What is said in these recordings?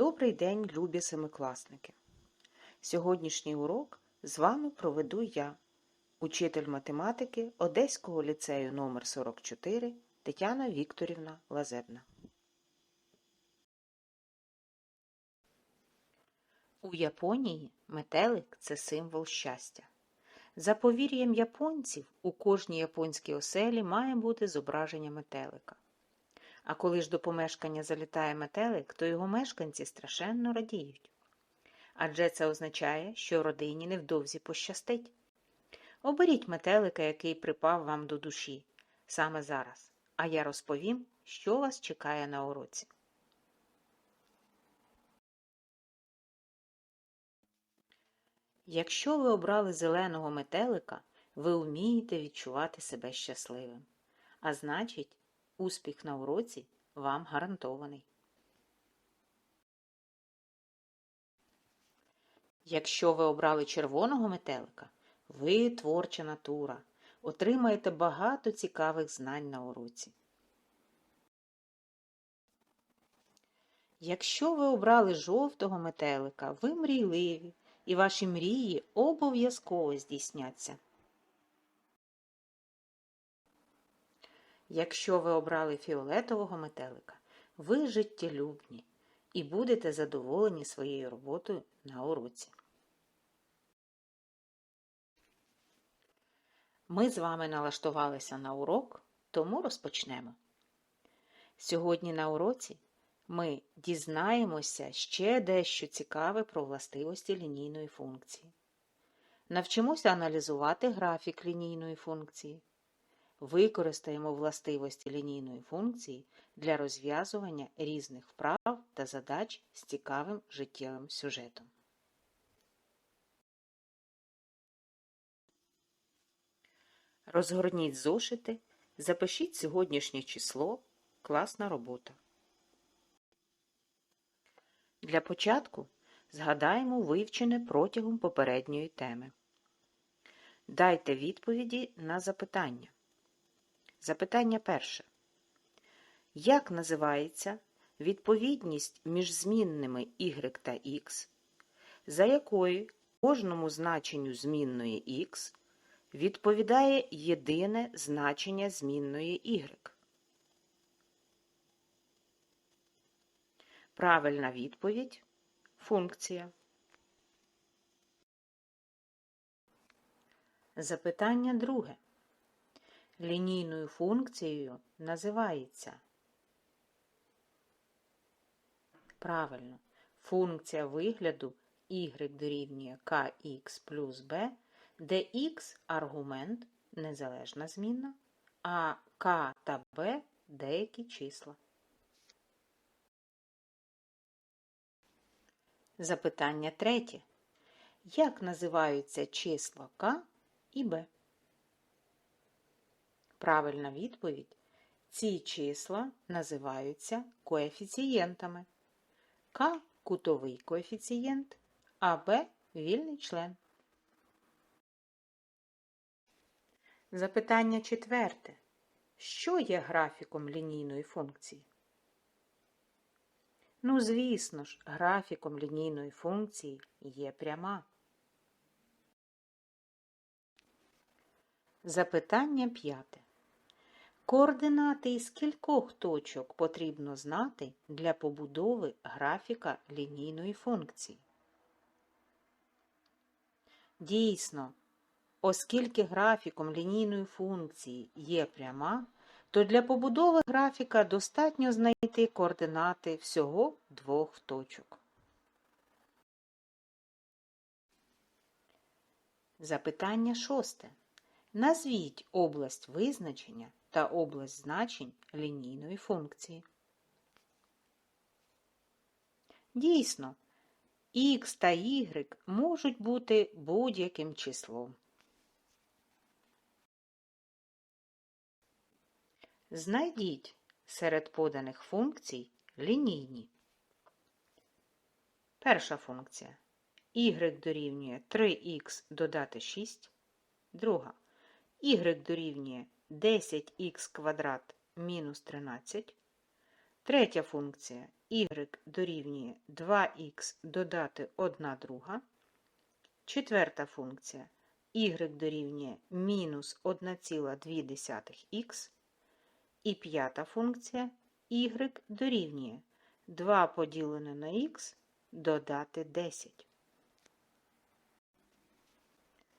Добрий день, любі семикласники! Сьогоднішній урок з вами проведу я, учитель математики Одеського ліцею номер 44 Тетяна Вікторівна Лазебна. У Японії метелик це символ щастя. За повір'ям японців, у кожній японській оселі має бути зображення метелика. А коли ж до помешкання залітає метелик, то його мешканці страшенно радіють. Адже це означає, що родині невдовзі пощастить. Оберіть метелика, який припав вам до душі, саме зараз, а я розповім, що вас чекає на уроці. Якщо ви обрали зеленого метелика, ви вмієте відчувати себе щасливим. А значить, успіх на уроці вам гарантований. Якщо ви обрали червоного метелика, ви творча натура, отримаєте багато цікавих знань на уроці. Якщо ви обрали жовтого метелика, ви мрійливі, і ваші мрії обов'язково здійсняться. Якщо ви обрали фіолетового метелика, ви життєлюбні і будете задоволені своєю роботою на уроці. Ми з вами налаштувалися на урок, тому розпочнемо. Сьогодні на уроці ми дізнаємося ще дещо цікаве про властивості лінійної функції. Навчимося аналізувати графік лінійної функції. Використаємо властивості лінійної функції для розв'язування різних вправ та задач з цікавим життєвим сюжетом. Розгорніть зошити, запишіть сьогоднішнє число, класна робота. Для початку згадаємо вивчене протягом попередньої теми. Дайте відповіді на запитання. Запитання перше. Як називається відповідність між змінними y та x, за якою кожному значенню змінної x відповідає єдине значення змінної y? Правильна відповідь функція. Запитання друге. Лінійною функцією називається правильно функція вигляду y дорівнює kx плюс b, де x аргумент незалежна змінна, а k та b деякі числа. Запитання третє. Як називаються числа k і b? Правильна відповідь. Ці числа називаються коефіцієнтами. К кутовий коефіцієнт, а Б вільний член. Запитання четверте. Що є графіком лінійної функції? Ну, звісно ж, графіком лінійної функції є пряма. Запитання п'яте. Координати із кількох точок потрібно знати для побудови графіка лінійної функції. Дійсно, оскільки графіком лінійної функції є пряма, то для побудови графіка достатньо знайти координати всього двох точок. Запитання шосте. Назвіть область визначення та область значень лінійної функції. Дійсно, х та y можуть бути будь-яким числом. Знайдіть серед поданих функцій лінійні. Перша функція y дорівнює 3х додати 6. Друга y дорівнює 10х квадрат мінус 13. Третя функція y дорівнює 2х додати 1 друга. Четверта функція y дорівнює мінус 1,2х. І п'ята функція y дорівнює 2 поділене на х додати 10.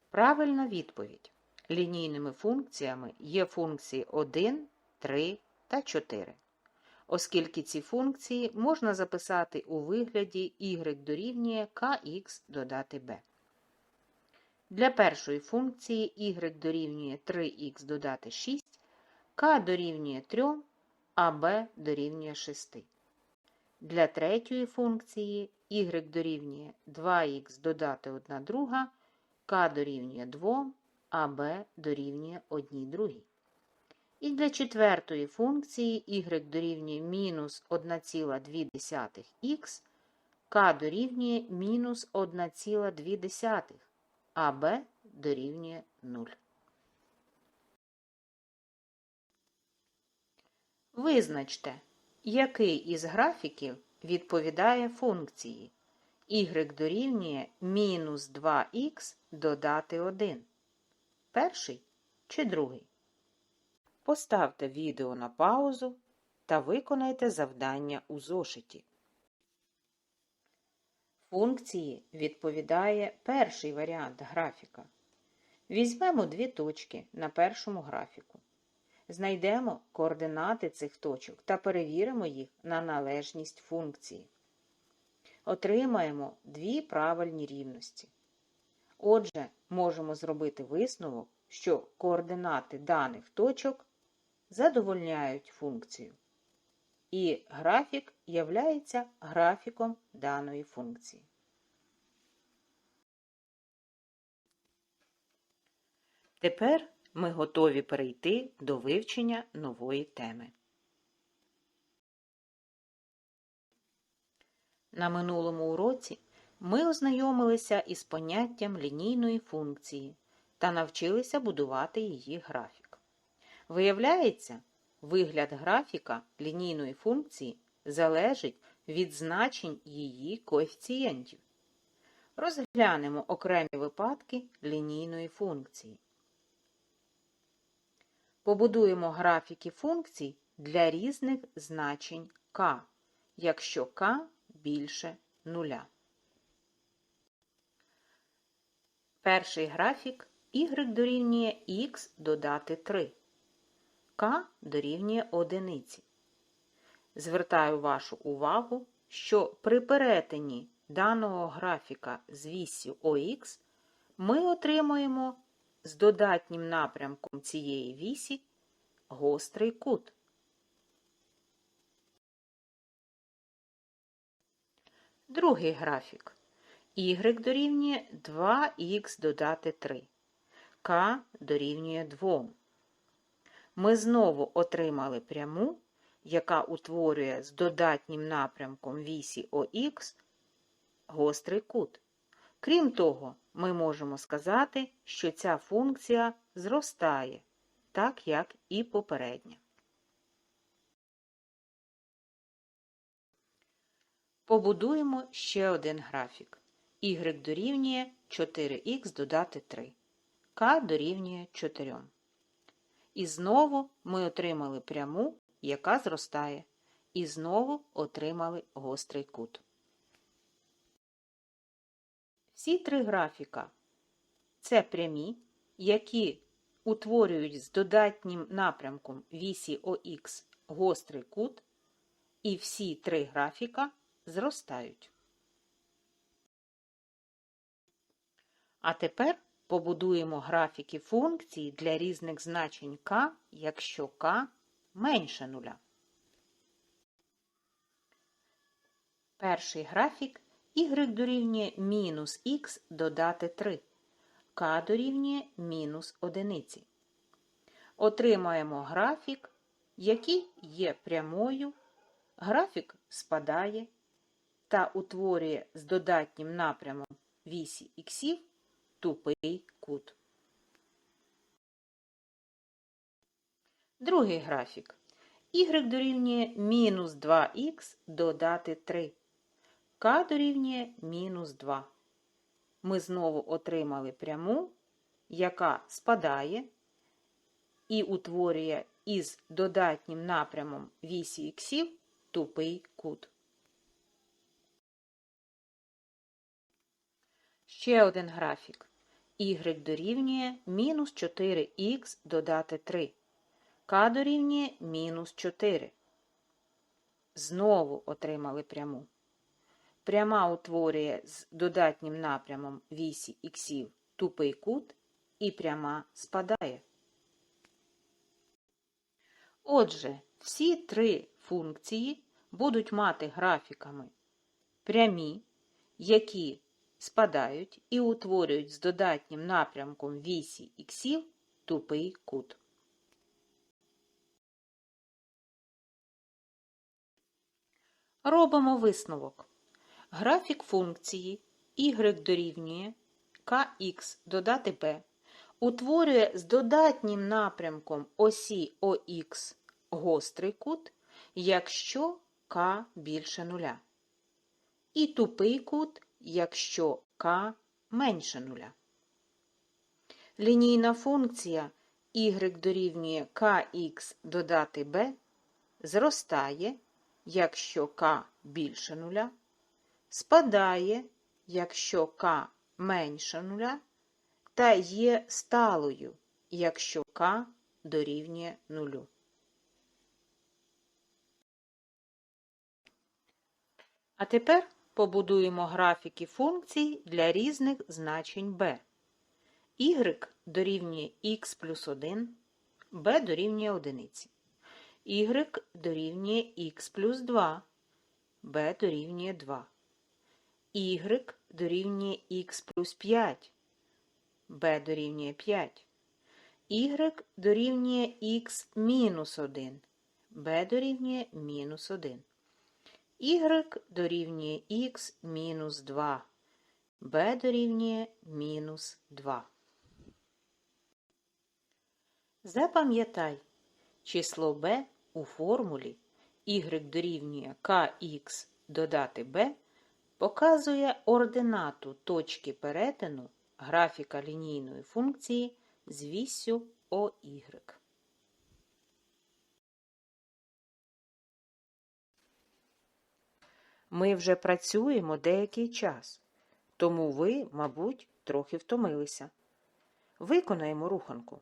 Правильна відповідь. Лінійними функціями є функції 1, 3 та 4. Оскільки ці функції можна записати у вигляді y дорівнює kx додати b. Для першої функції y дорівнює 3х додати 6, k дорівнює 3, а b дорівнює 6. Для третьої функції y дорівнює 2х додати 1 друга, k дорівнює 2, а b дорівнює 1 другій. І для четвертої функції y дорівнює мінус 1,2х, k дорівнює мінус 1,2, а b дорівнює 0. Визначте, який із графіків відповідає функції y дорівнює мінус 2х додати 1. Перший чи другий? Поставте відео на паузу та виконайте завдання у зошиті. Функції відповідає перший варіант графіка. Візьмемо дві точки на першому графіку. Знайдемо координати цих точок та перевіримо їх на належність функції. Отримаємо дві правильні рівності. Отже, можемо зробити висновок, що координати даних точок задовольняють функцію. І графік являється графіком даної функції. Тепер ми готові перейти до вивчення нової теми. На минулому уроці ми ознайомилися із поняттям лінійної функції та навчилися будувати її графік. Виявляється, вигляд графіка лінійної функції залежить від значень її коефіцієнтів. Розглянемо окремі випадки лінійної функції. Побудуємо графіки функцій для різних значень k, якщо k більше нуля. Перший графік y дорівнює x додати 3. k дорівнює одиниці. Звертаю вашу увагу, що при перетині даного графіка з вісю ОХ ми отримуємо з додатнім напрямком цієї вісі гострий кут. Другий графік. Y дорівнює 2х додати 3. К дорівнює 2. Ми знову отримали пряму, яка утворює з додатнім напрямком вісі ОХ гострий кут. Крім того, ми можемо сказати, що ця функція зростає, так як і попередня. Побудуємо ще один графік. Y дорівнює 4х додати 3. К дорівнює 4. І знову ми отримали пряму, яка зростає. І знову отримали гострий кут. Всі три графіка це прямі, які утворюють з додатнім напрямком вісі ОХ гострий кут, і всі три графіка зростають. А тепер побудуємо графіки функції для різних значень k, якщо k менше нуля. Перший графік y дорівнює мінус х додати 3, k дорівнює мінус 1. Отримаємо графік, який є прямою, графік спадає та утворює з додатнім напрямом вісі іксів тупий кут. Другий графік. y дорівнює мінус 2х додати 3. К дорівнює мінус 2. Ми знову отримали пряму, яка спадає і утворює із додатнім напрямом вісі іксів тупий кут. Ще один графік. Y дорівнює мінус 4х додати 3. К дорівнює мінус 4. Знову отримали пряму. Пряма утворює з додатнім напрямом вісі іксів тупий кут і пряма спадає. Отже, всі три функції будуть мати графіками прямі, які спадають і утворюють з додатнім напрямком вісі іксів тупий кут. Робимо висновок. Графік функції y дорівнює kx додати b утворює з додатнім напрямком осі ОХ гострий кут, якщо k більше нуля. І тупий кут, якщо k менше нуля. Лінійна функція y дорівнює kx додати b зростає, якщо k більше нуля, спадає, якщо k менше нуля, та є сталою, якщо k дорівнює нулю. А тепер побудуємо графіки функцій для різних значень b. y дорівнює x плюс 1, b дорівнює 1. y дорівнює x плюс 2, b дорівнює 2. y дорівнює x плюс 5, b дорівнює 5. y дорівнює x мінус 1, b дорівнює мінус 1 y дорівнює х мінус 2, b дорівнює мінус 2. Запам'ятай, число b у формулі y дорівнює kx додати b показує ординату точки перетину графіка лінійної функції з віссю OY. Ми вже працюємо деякий час, тому ви, мабуть, трохи втомилися. Виконаємо руханку.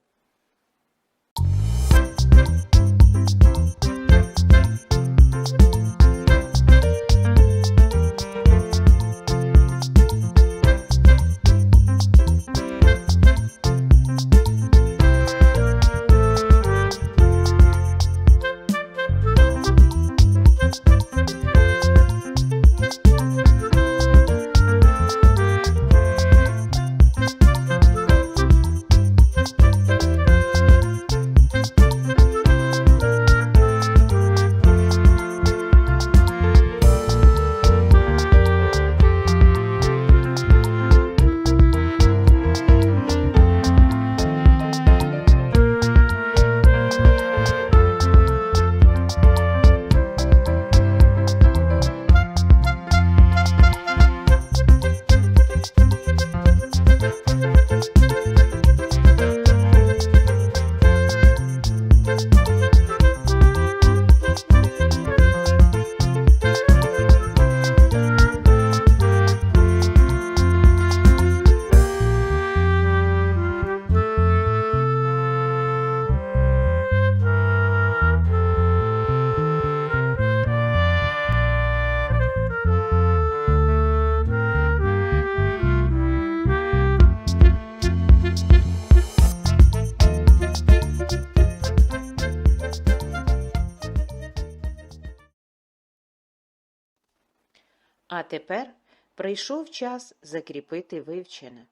Тепер прийшов час закріпити вивчене.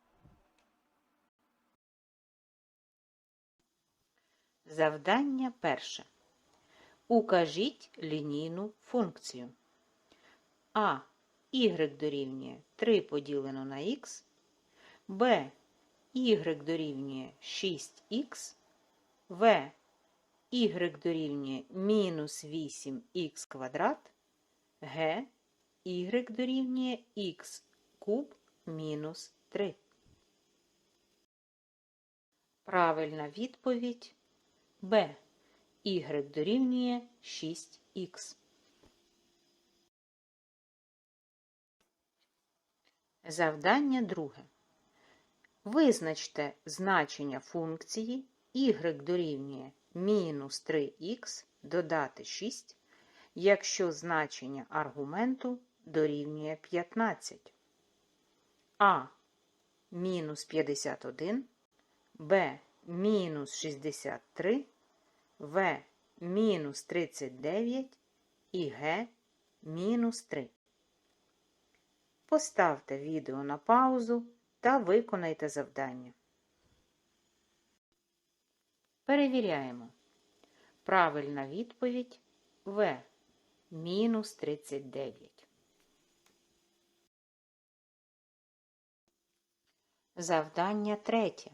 Завдання перше. Укажіть лінійну функцію. А. Y дорівнює 3 поділено на х, Б. Y дорівнює 6х, В. y дорівнює мінус 8х квадрат, г y дорівнює х куб мінус 3. Правильна відповідь Б. Y дорівнює 6х. Завдання друге. Визначте значення функції y дорівнює мінус 3х додати 6, якщо значення аргументу дорівнює 15. А мінус 51, Б мінус 63, В мінус 39 і Г мінус 3. Поставте відео на паузу та виконайте завдання. Перевіряємо. Правильна відповідь В. Мінус 39. Завдання третє.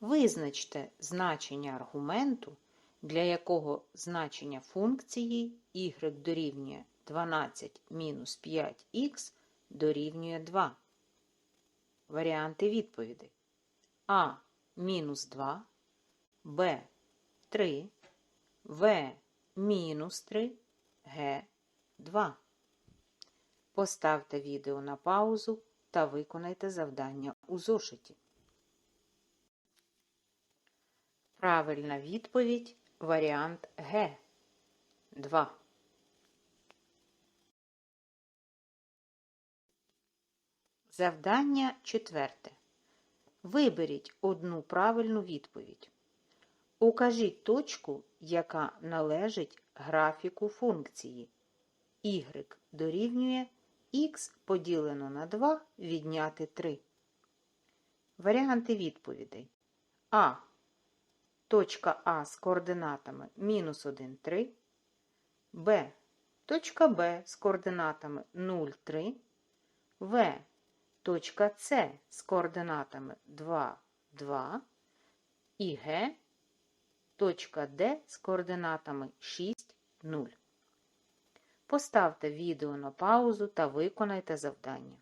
Визначте значення аргументу, для якого значення функції y дорівнює 12 мінус 5х дорівнює 2. Варіанти відповідей. А мінус 2, Б 3, В мінус 3, Г 2. Поставте відео на паузу та виконайте завдання у зошиті. Правильна відповідь варіант Г 2. Завдання четверте. Виберіть одну правильну відповідь. Укажіть точку, яка належить графіку функції. y дорівнює х поділено на 2 відняти 3. Варіанти відповідей. А. Точка А з координатами мінус 1, 3. Б. Точка Б з координатами 0, 3. В точка С з координатами 2, 2 і Г, точка Д з координатами 6, 0. Поставте відео на паузу та виконайте завдання.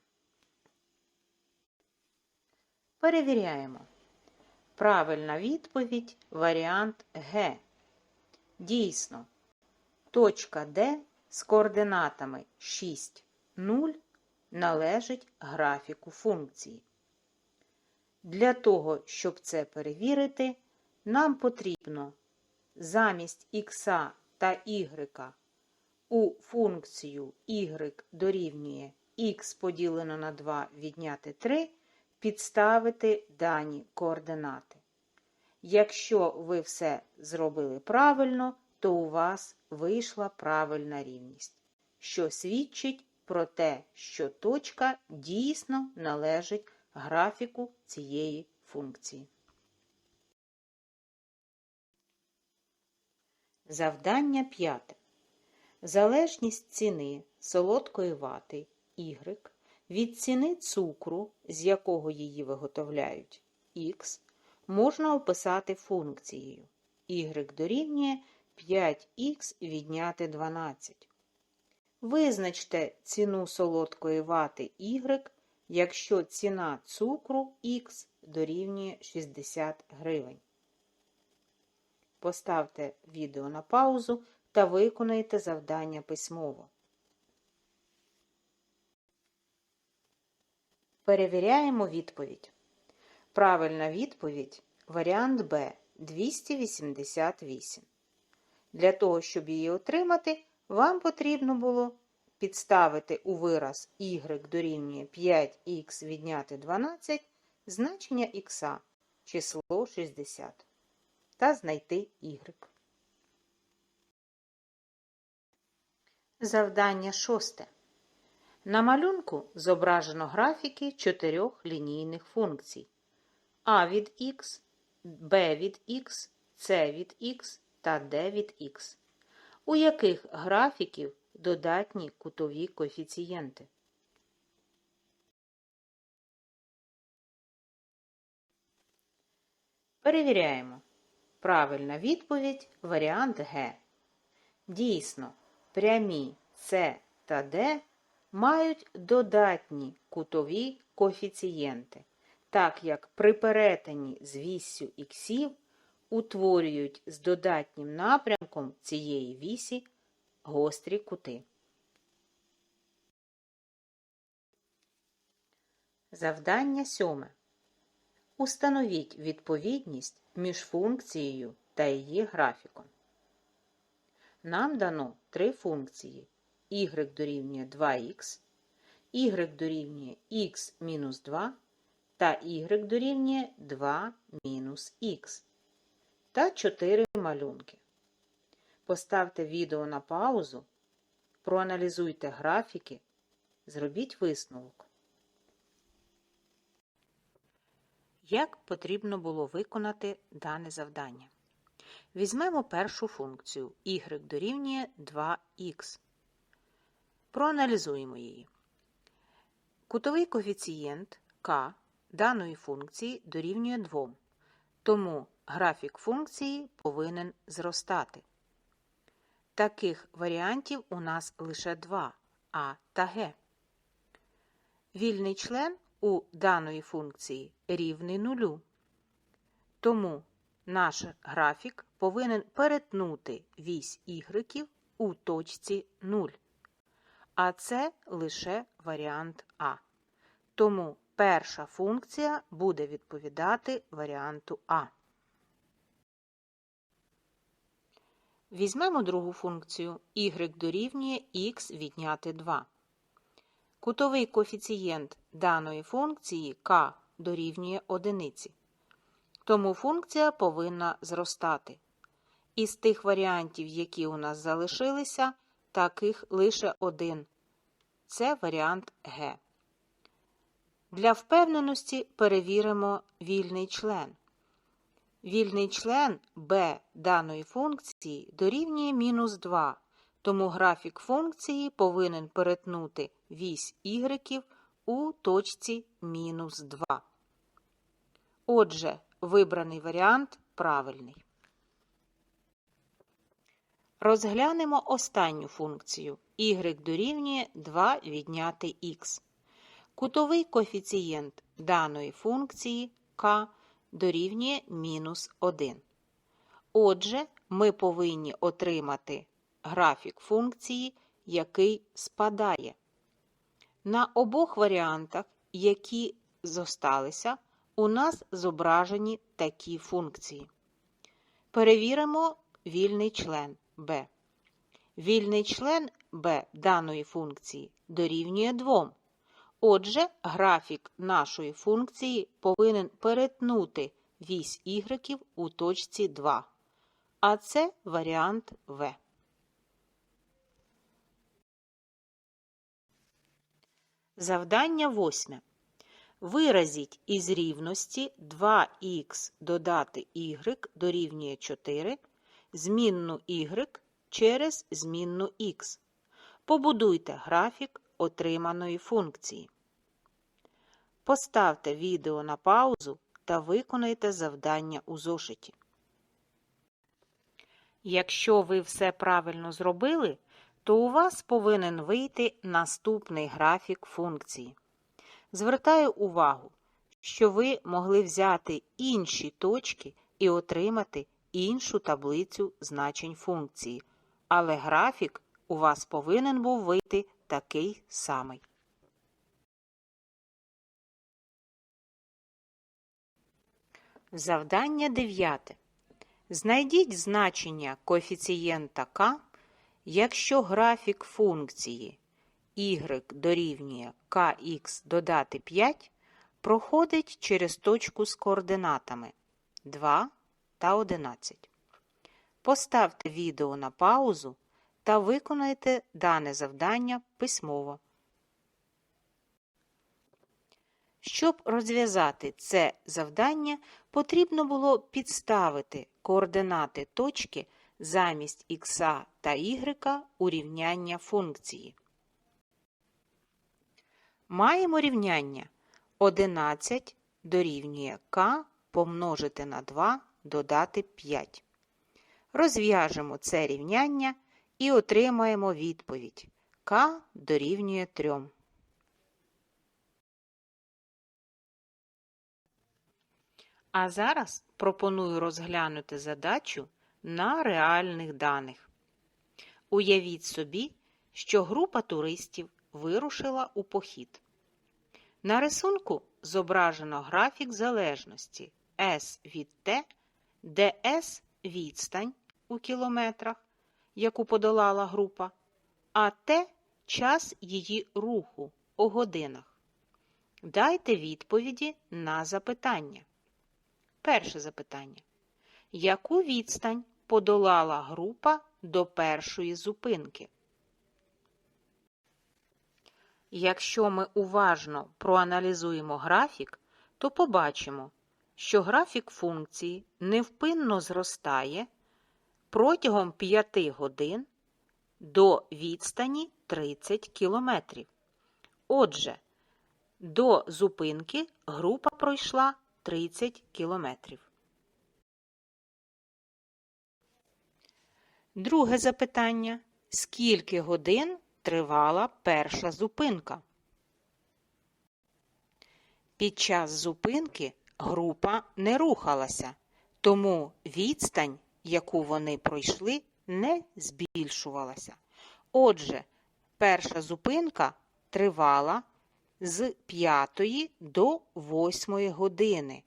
Перевіряємо. Правильна відповідь варіант Г. Дійсно, точка Д з координатами 6, 0 належить графіку функції. Для того, щоб це перевірити, нам потрібно замість х та y у функцію y дорівнює х поділено на 2 відняти 3 підставити дані координати. Якщо ви все зробили правильно, то у вас вийшла правильна рівність, що свідчить про те, що точка дійсно належить графіку цієї функції. Завдання п'яте. Залежність ціни солодкої вати Y від ціни цукру, з якого її виготовляють Х, можна описати функцією y дорівнює 5х відняти 12. Визначте ціну солодкої вати Y, якщо ціна цукру Х дорівнює 60 гривень. Поставте відео на паузу та виконайте завдання письмово. Перевіряємо відповідь. Правильна відповідь варіант Б 288. Для того, щоб її отримати, вам потрібно було підставити у вираз y дорівнює 5х відняти 12 значення х число 60 та знайти y. Завдання шосте. На малюнку зображено графіки чотирьох лінійних функцій а від х, b від х, c від х та d від х, у яких графіків додатні кутові коефіцієнти. Перевіряємо. Правильна відповідь варіант Г. Дійсно, прямі С та Д мають додатні кутові коефіцієнти, так як при перетині з віссю іксів утворюють з додатнім напрямком цієї вісі гострі кути. Завдання сьоме. Установіть відповідність між функцією та її графіком. Нам дано три функції y дорівнює 2х, y дорівнює х мінус 2 та y дорівнює 2 мінус х та 4 малюнки. Поставте відео на паузу, проаналізуйте графіки, зробіть висновок. Як потрібно було виконати дане завдання? Візьмемо першу функцію y дорівнює 2х. Проаналізуємо її. Кутовий коефіцієнт k даної функції дорівнює 2, тому графік функції повинен зростати. Таких варіантів у нас лише два а та г. Вільний член у даної функції рівний нулю. Тому наш графік повинен перетнути вісь y у точці 0. А це лише варіант А. Тому перша функція буде відповідати варіанту А. Візьмемо другу функцію y дорівнює х відняти 2. Кутовий коефіцієнт даної функції k дорівнює 1. Тому функція повинна зростати. Із тих варіантів, які у нас залишилися, таких лише один. Це варіант Г. Для впевненості перевіримо вільний член. Вільний член b даної функції дорівнює мінус 2, тому графік функції повинен перетнути вісь y у точці мінус 2. Отже, вибраний варіант правильний. Розглянемо останню функцію y дорівнює 2 відняти х. Кутовий коефіцієнт даної функції k дорівнює мінус 1. Отже, ми повинні отримати графік функції, який спадає. На обох варіантах, які зосталися, у нас зображені такі функції. Перевіримо вільний член b. Вільний член b даної функції дорівнює 2. Отже, графік нашої функції повинен перетнути вісь y у точці 2. А це варіант В. Завдання восьме. Виразіть із рівності 2х додати y дорівнює 4 змінну y через змінну х. Побудуйте графік отриманої функції. Поставте відео на паузу та виконайте завдання у зошиті. Якщо ви все правильно зробили, то у вас повинен вийти наступний графік функції. Звертаю увагу, що ви могли взяти інші точки і отримати іншу таблицю значень функції, але графік у вас повинен був вийти такий самий. Завдання 9. Знайдіть значення коефіцієнта k, якщо графік функції y дорівнює kx додати 5 проходить через точку з координатами 2 та 11. Поставте відео на паузу та виконайте дане завдання письмово. Щоб розв'язати це завдання, потрібно було підставити координати точки замість х та y у рівняння функції. Маємо рівняння 11 дорівнює k помножити на 2 додати 5. Розв'яжемо це рівняння і отримаємо відповідь. К дорівнює 3. А зараз пропоную розглянути задачу на реальних даних. Уявіть собі, що група туристів вирушила у похід. На рисунку зображено графік залежності S від T, S – відстань у кілометрах, яку подолала група, а T – час її руху у годинах. Дайте відповіді на запитання. Перше запитання. Яку відстань подолала група до першої зупинки? Якщо ми уважно проаналізуємо графік, то побачимо, що графік функції невпинно зростає протягом 5 годин до відстані 30 км. Отже, до зупинки група пройшла 30 км. Друге запитання. Скільки годин тривала перша зупинка? Під час зупинки група не рухалася, тому відстань, яку вони пройшли, не збільшувалася. Отже, перша зупинка тривала з 5 до 8 години,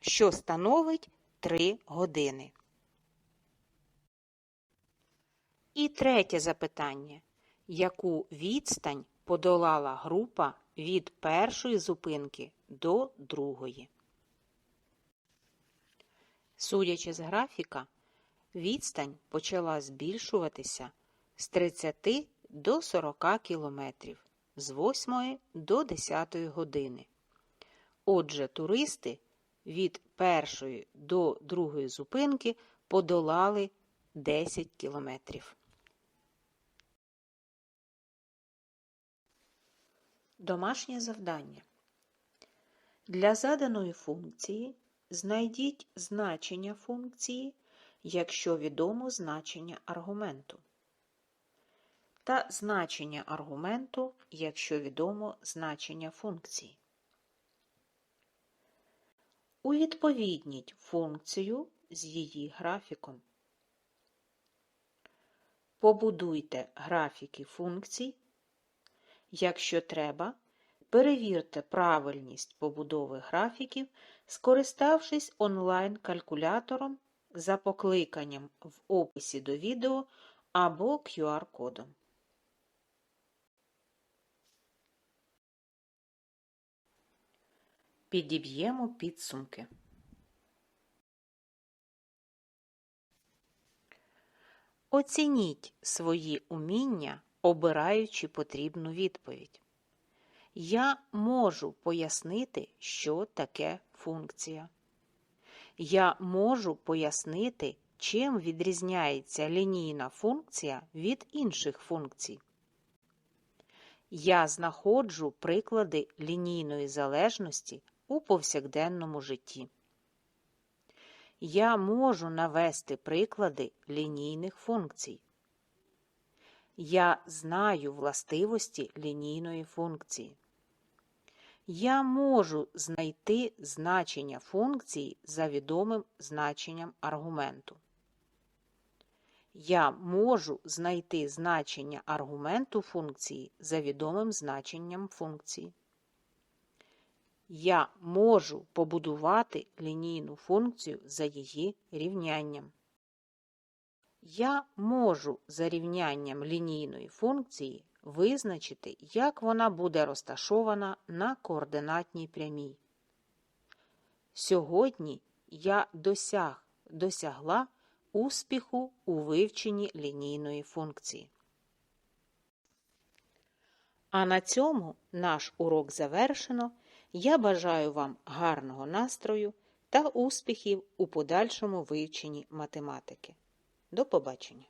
що становить 3 години. І третє запитання. Яку відстань подолала група від першої зупинки до другої? Судячи з графіка, відстань почала збільшуватися з 30 до 40 кілометрів з 8 до 10 години. Отже, туристи від першої до другої зупинки подолали 10 кілометрів. Домашнє завдання. Для заданої функції знайдіть значення функції, якщо відомо значення аргументу. Та значення аргументу, якщо відомо значення функції. Увідповідніть функцію з її графіком. Побудуйте графіки функцій Якщо треба, перевірте правильність побудови графіків, скориставшись онлайн-калькулятором за покликанням в описі до відео або QR-кодом. Підіб'ємо підсумки. Оцініть свої уміння обираючи потрібну відповідь. Я можу пояснити, що таке функція. Я можу пояснити, чим відрізняється лінійна функція від інших функцій. Я знаходжу приклади лінійної залежності у повсякденному житті. Я можу навести приклади лінійних функцій. Я знаю властивості лінійної функції. Я можу знайти значення функції за відомим значенням аргументу. Я можу знайти значення аргументу функції за відомим значенням функції. Я можу побудувати лінійну функцію за її рівнянням. Я можу за рівнянням лінійної функції визначити, як вона буде розташована на координатній прямій. Сьогодні я досяг, досягла успіху у вивченні лінійної функції. А на цьому наш урок завершено. Я бажаю вам гарного настрою та успіхів у подальшому вивченні математики. До побачення!